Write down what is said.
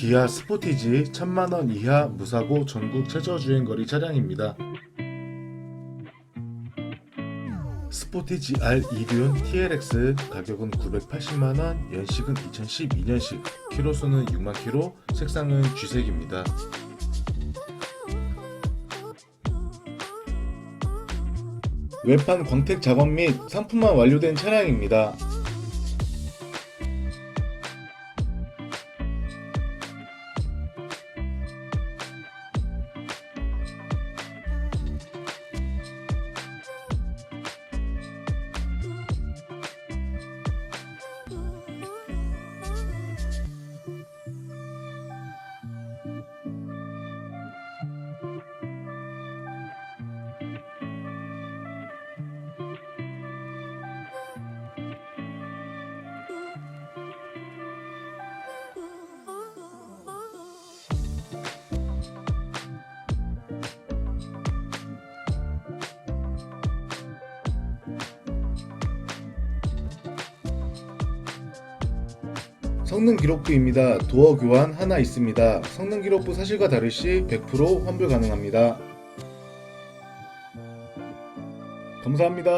기아 스포티지 1000만원 이하 무사고 전국 최저 주행거리 차량입니다. 스포티지 R 이륜 TLX 가격은 980만원, 연식은 2012년식, 키로수는 6만 키로, 색상은 쥐색입니다. 외판 광택 작업 및 상품화 완료된 차량입니다. 성능 기록부입니다. 도어 교환 하나 있습니다. 성능 기록부 사실과 다르시 100% 환불 가능합니다. 감사합니다.